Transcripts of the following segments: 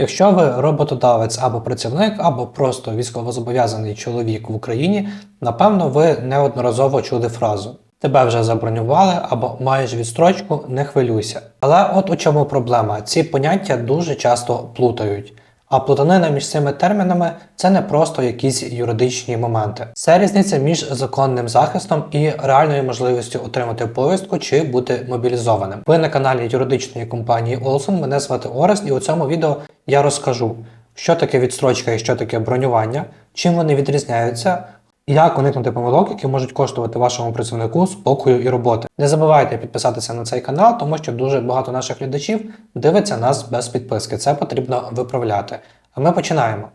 Якщо ви роботодавець або працівник, або просто військовозобов'язаний чоловік в Україні, напевно, ви неодноразово чули фразу. Тебе вже забронювали або маєш відстрочку, не хвилюйся. Але от у чому проблема: ці поняття дуже часто плутають. А плутанина між цими термінами це не просто якісь юридичні моменти. Це різниця між законним захистом і реальною можливістю отримати повістку чи бути мобілізованим. Ви на каналі юридичної компанії Олсон. Мене звати Орест, і у цьому відео я розкажу, що таке відстрочка і що таке бронювання, чим вони відрізняються. Як уникнути помилок, які можуть коштувати вашому працівнику спокою і роботи. Не забувайте підписатися на цей канал, тому що дуже багато наших глядачів дивиться нас без підписки. Це потрібно виправляти. А ми починаємо.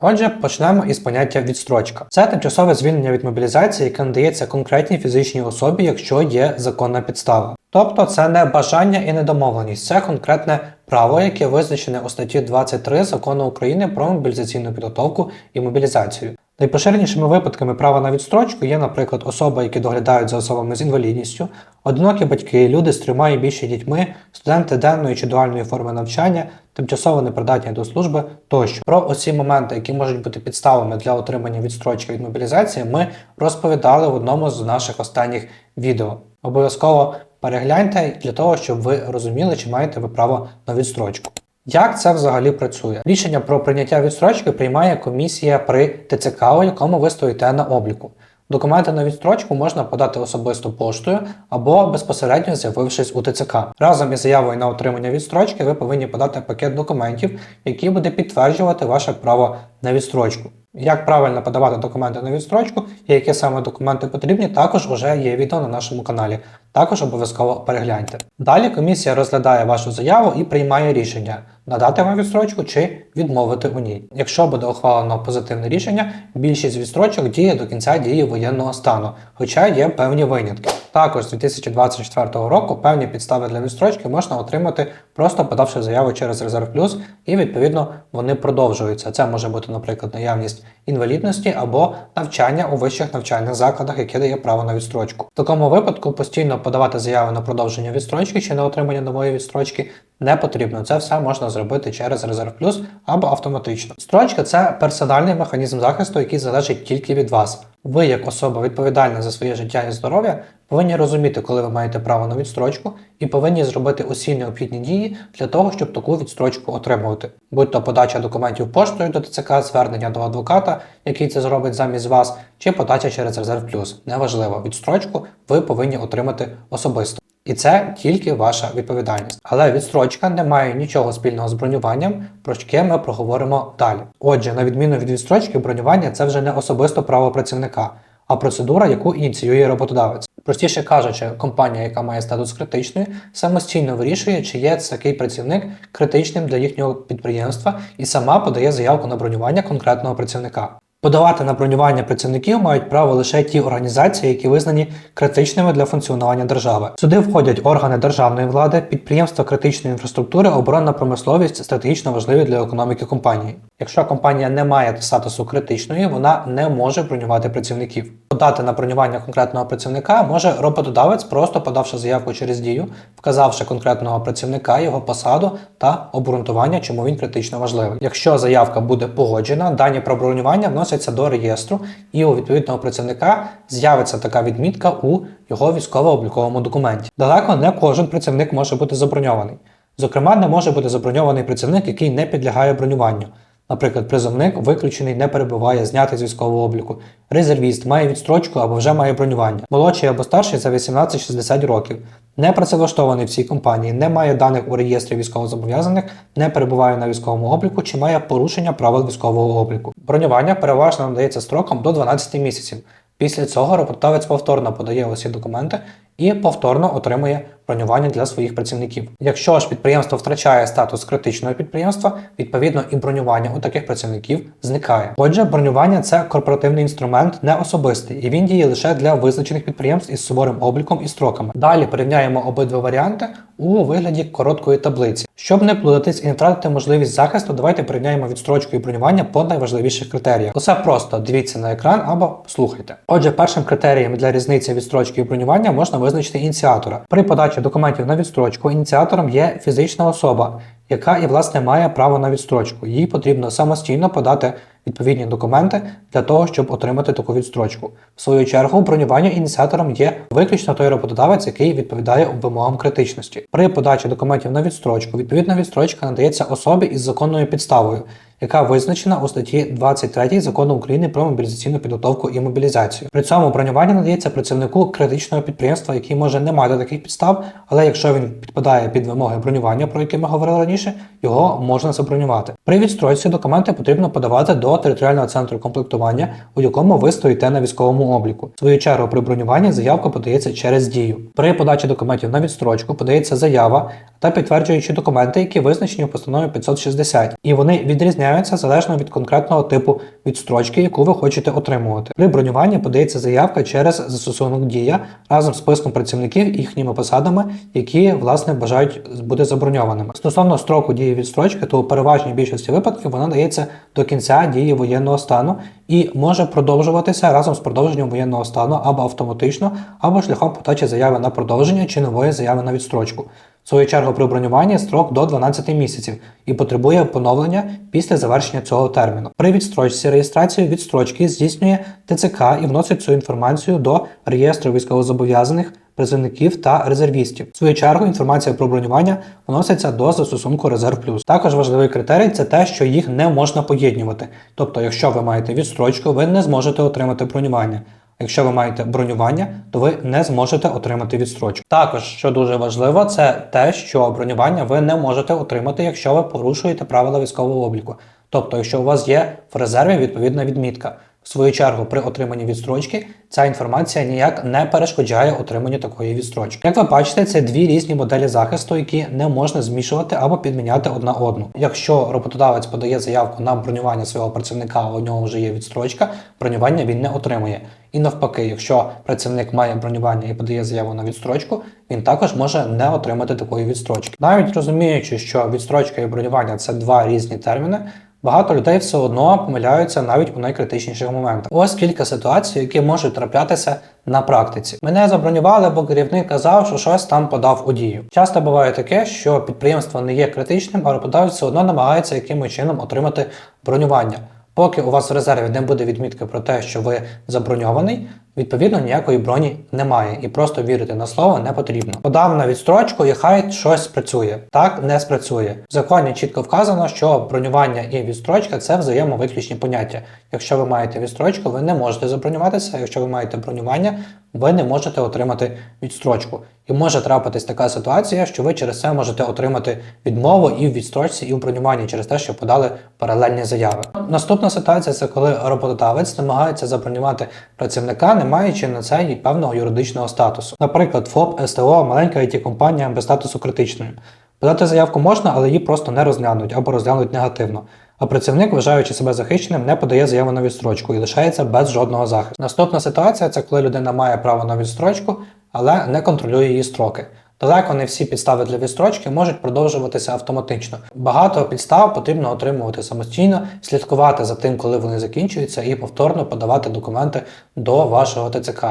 Отже, почнемо із поняття відстрочка. Це тимчасове звільнення від мобілізації, яке надається конкретній фізичній особі, якщо є законна підстава. Тобто це не бажання і не домовленість, це конкретне право, яке визначене у статті 23 закону України про мобілізаційну підготовку і мобілізацію. Найпоширенішими випадками права на відстрочку є, наприклад, особи, які доглядають за особами з інвалідністю, одинокі батьки, люди з трьома і більше дітьми, студенти денної чи дуальної форми навчання, тимчасово непридатні до служби тощо. Про оці моменти, які можуть бути підставами для отримання відстрочки від мобілізації, ми розповідали в одному з наших останніх відео. Обов'язково перегляньте для того, щоб ви розуміли, чи маєте ви право на відстрочку. Як це взагалі працює? Рішення про прийняття відстрочки приймає комісія при ТЦК, у якому ви стоїте на обліку. Документи на відстрочку можна подати особисто поштою або безпосередньо з'явившись у ТЦК. Разом із заявою на отримання відстрочки ви повинні подати пакет документів, який буде підтверджувати ваше право на відстрочку. Як правильно подавати документи на відстрочку і які саме документи потрібні, також вже є відео на нашому каналі. Також обов'язково перегляньте. Далі комісія розглядає вашу заяву і приймає рішення надати вам відстрочку чи відмовити у ній. Якщо буде ухвалено позитивне рішення, більшість відстрочок діє до кінця дії воєнного стану, хоча є певні винятки. Також з 2024 року певні підстави для відстрочки можна отримати, просто подавши заяву через Резерв Плюс, і відповідно вони продовжуються. Це може бути, наприклад, наявність інвалідності або навчання у вищих навчальних закладах, яке дає право на відстрочку. В такому випадку постійно подавати заяви на продовження відстрочки чи на отримання нової відстрочки не потрібно. Це все можна зробити через Резерв Плюс або автоматично. Строчка це персональний механізм захисту, який залежить тільки від вас. Ви, як особа відповідальна за своє життя і здоров'я, повинні розуміти, коли ви маєте право на відстрочку, і повинні зробити усі необхідні дії для того, щоб таку відстрочку отримувати. Будь то подача документів поштою до ТЦК, звернення до адвоката, який це зробить замість вас, чи подача через Резерв Плюс. Неважливо, відстрочку ви повинні отримати особисто. І це тільки ваша відповідальність. Але відстрочка не має нічого спільного з бронюванням, про яке ми проговоримо далі. Отже, на відміну від відстрочки, бронювання це вже не особисто право працівника, а процедура, яку ініціює роботодавець. Простіше кажучи, компанія, яка має статус критичної, самостійно вирішує, чи є такий працівник критичним для їхнього підприємства, і сама подає заявку на бронювання конкретного працівника. Подавати на бронювання працівників мають право лише ті організації, які визнані критичними для функціонування держави. Сюди входять органи державної влади, підприємства критичної інфраструктури, оборонна промисловість, стратегічно важливі для економіки компанії. Якщо компанія не має статусу критичної, вона не може бронювати працівників. Подати на бронювання конкретного працівника може роботодавець, просто подавши заявку через дію, вказавши конкретного працівника, його посаду та обґрунтування, чому він критично важливий. Якщо заявка буде погоджена, дані про бронювання вносяться до реєстру, і у відповідного працівника з'явиться така відмітка у його військово-обліковому документі. Далеко не кожен працівник може бути заброньований. Зокрема, не може бути заброньований працівник, який не підлягає бронюванню. Наприклад, призовник виключений не перебуває, знятий з військового обліку. Резервіст має відстрочку або вже має бронювання. Молодший або старший за 18-60 років. Не працевлаштований в цій компанії, не має даних у реєстрі військовозобов'язаних, не перебуває на військовому обліку чи має порушення правил військового обліку. Бронювання переважно надається строком до 12 місяців. Після цього роботодавець повторно подає усі документи і повторно отримує бронювання для своїх працівників. Якщо ж підприємство втрачає статус критичного підприємства, відповідно і бронювання у таких працівників зникає. Отже, бронювання це корпоративний інструмент, не особистий, і він діє лише для визначених підприємств із суворим обліком і строками. Далі порівняємо обидва варіанти у вигляді короткої таблиці. Щоб не плутатись і не втратити можливість захисту, давайте порівняємо відстрочку і бронювання по найважливіших критеріях. Усе просто дивіться на екран або слухайте. Отже, першим критерієм для різниці відстрочки і бронювання можна визначити ініціатора. При подачі документів на відстрочку ініціатором є фізична особа, яка і власне має право на відстрочку. Їй потрібно самостійно подати відповідні документи для того, щоб отримати таку відстрочку. В свою чергу, бронювання ініціатором є виключно той роботодавець, який відповідає вимогам критичності. При подачі документів на відстрочку відповідна відстрочка надається особі із законною підставою, яка визначена у статті 23 закону України про мобілізаційну підготовку і мобілізацію. При цьому бронювання надається працівнику критичного підприємства, який може не мати таких підстав, але якщо він підпадає під вимоги бронювання, про які ми говорили раніше, його можна забронювати. При відстройці документи потрібно подавати до територіального центру комплектування, у якому ви стоїте на військовому обліку. В свою чергу при бронюванні заявка подається через дію. При подачі документів на відстрочку подається заява та підтверджуючі документи, які визначені в постанові 560, і вони відрізняються залежно від конкретного типу відстрочки, яку ви хочете отримувати. При бронюванні подається заявка через застосунок дія разом з списком працівників і їхніми посадами, які власне бажають бути заброньованими. Стосовно строку дії відстрочки, то у переважній більшості випадків вона дається до кінця дії воєнного стану і може продовжуватися разом з продовженням воєнного стану або автоматично, або шляхом подачі заяви на продовження чи нової заяви на відстрочку. В свою чергу при бронюванні строк до 12 місяців і потребує поновлення після завершення цього терміну. При відстрочці реєстрацію відстрочки здійснює ТЦК і вносить цю інформацію до реєстру військовозобов'язаних призовників та резервістів. В свою чергу інформація про бронювання вноситься до застосунку Резерв Плюс. Також важливий критерій це те, що їх не можна поєднувати. Тобто, якщо ви маєте відстрочку, ви не зможете отримати бронювання. Якщо ви маєте бронювання, то ви не зможете отримати відстрочку. Також, що дуже важливо, це те, що бронювання ви не можете отримати, якщо ви порушуєте правила військового обліку. Тобто, якщо у вас є в резерві відповідна відмітка. В свою чергу, при отриманні відстрочки, ця інформація ніяк не перешкоджає отриманню такої відстрочки. Як ви бачите, це дві різні моделі захисту, які не можна змішувати або підміняти одна одну. Якщо роботодавець подає заявку на бронювання свого працівника, а у нього вже є відстрочка, бронювання він не отримує. І навпаки, якщо працівник має бронювання і подає заяву на відстрочку, він також може не отримати такої відстрочки. Навіть розуміючи, що відстрочка і бронювання це два різні терміни. Багато людей все одно помиляються навіть у найкритичніших моментах. Ось кілька ситуацій, які можуть траплятися на практиці. Мене забронювали, бо керівник казав, що щось там подав у дію. Часто буває таке, що підприємство не є критичним, а роботодавець все одно намагається якимось чином отримати бронювання. Поки у вас в резерві не буде відмітки про те, що ви заброньований, відповідно ніякої броні немає, і просто вірити на слово не потрібно. Подав на відстрочку, і хай щось спрацює. Так не спрацює. В законі чітко вказано, що бронювання і відстрочка це взаємовиключні поняття. Якщо ви маєте відстрочку, ви не можете забронюватися. Якщо ви маєте бронювання, ви не можете отримати відстрочку. І може трапитись така ситуація, що ви через це можете отримати відмову і в відстрочці, і в бронюванні через те, що подали паралельні заяви. Наступна ситуація це коли роботодавець намагається забронювати працівника, маючи на це певного юридичного статусу. Наприклад, ФОП, СТО, маленька it компанія без статусу критичної. Подати заявку можна, але її просто не розглянуть або розглянуть негативно. А працівник, вважаючи себе захищеним, не подає заяву на відстрочку і лишається без жодного захисту. Наступна ситуація це коли людина має право на відстрочку, але не контролює її строки. Далеко не всі підстави для відстрочки можуть продовжуватися автоматично. Багато підстав потрібно отримувати самостійно, слідкувати за тим, коли вони закінчуються, і повторно подавати документи до вашого ТЦК.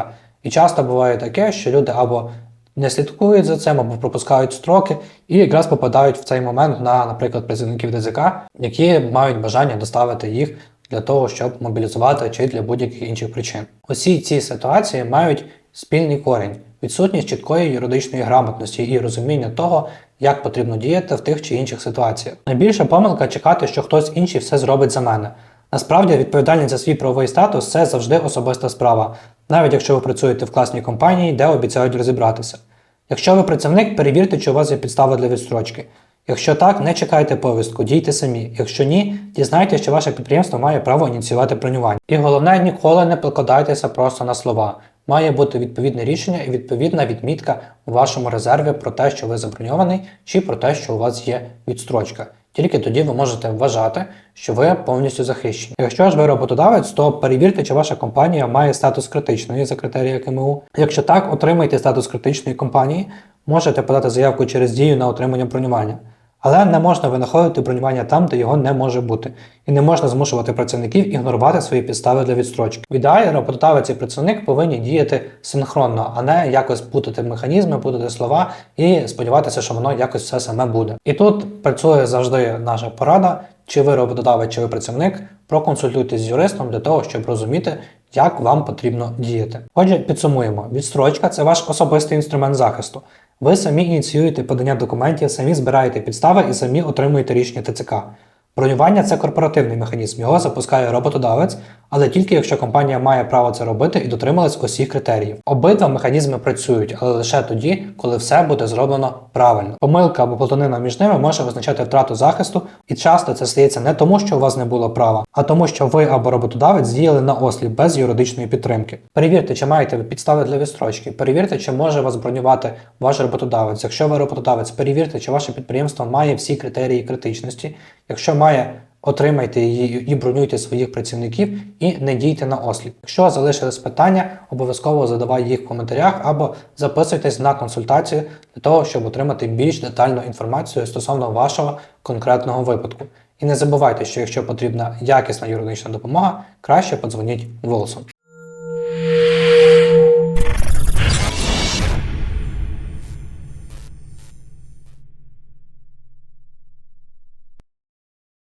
І часто буває таке, що люди або не слідкують за цим або пропускають строки, і якраз попадають в цей момент на, наприклад, працівників ДЗК, які мають бажання доставити їх для того, щоб мобілізувати чи для будь-яких інших причин. Усі ці ситуації мають спільний корінь, відсутність чіткої юридичної грамотності і розуміння того, як потрібно діяти в тих чи інших ситуаціях. Найбільша помилка чекати, що хтось інший все зробить за мене. Насправді відповідальність за свій правовий статус це завжди особиста справа, навіть якщо ви працюєте в класній компанії, де обіцяють розібратися. Якщо ви працівник, перевірте, чи у вас є підстава для відстрочки. Якщо так, не чекайте повістку, дійте самі. Якщо ні, дізнайтеся, що ваше підприємство має право ініціювати бронювання. І головне, ніколи не покладайтеся просто на слова. Має бути відповідне рішення і відповідна відмітка у вашому резерві про те, що ви заброньований, чи про те, що у вас є відстрочка. Тільки тоді ви можете вважати, що ви повністю захищені. Якщо ж ви роботодавець, то перевірте, чи ваша компанія має статус критичної за критерії КМУ. Якщо так, отримайте статус критичної компанії, можете подати заявку через дію на отримання бронювання. Але не можна винаходити бронювання там, де його не може бути, і не можна змушувати працівників ігнорувати свої підстави для відстрочки. В ідеалі роботодавець і працівник повинні діяти синхронно, а не якось путати механізми, путати слова і сподіватися, що воно якось все саме буде. І тут працює завжди наша порада. Чи ви роботодавець, чи ви працівник, проконсультуйтесь з юристом для того, щоб розуміти, як вам потрібно діяти. Отже, підсумуємо: відстрочка це ваш особистий інструмент захисту. Ви самі ініціюєте подання документів, самі збираєте підстави і самі отримуєте рішення ТЦК. Бронювання це корпоративний механізм, його запускає роботодавець, але тільки якщо компанія має право це робити і дотрималась усіх критеріїв. Обидва механізми працюють, але лише тоді, коли все буде зроблено правильно. Помилка або плутанина між ними може означати втрату захисту, і часто це стається не тому, що у вас не було права, а тому, що ви або роботодавець діяли на осліп без юридичної підтримки. Перевірте, чи маєте ви підстави для відстрочки. Перевірте, чи може вас бронювати ваш роботодавець. Якщо ви роботодавець, перевірте, чи ваше підприємство має всі критерії критичності. Якщо має, отримайте її і бронюйте своїх працівників і не дійте на осліп. Якщо залишились питання, обов'язково задавайте їх в коментарях або записуйтесь на консультацію для того, щоб отримати більш детальну інформацію стосовно вашого конкретного випадку. І не забувайте, що якщо потрібна якісна юридична допомога, краще подзвоніть Волсу.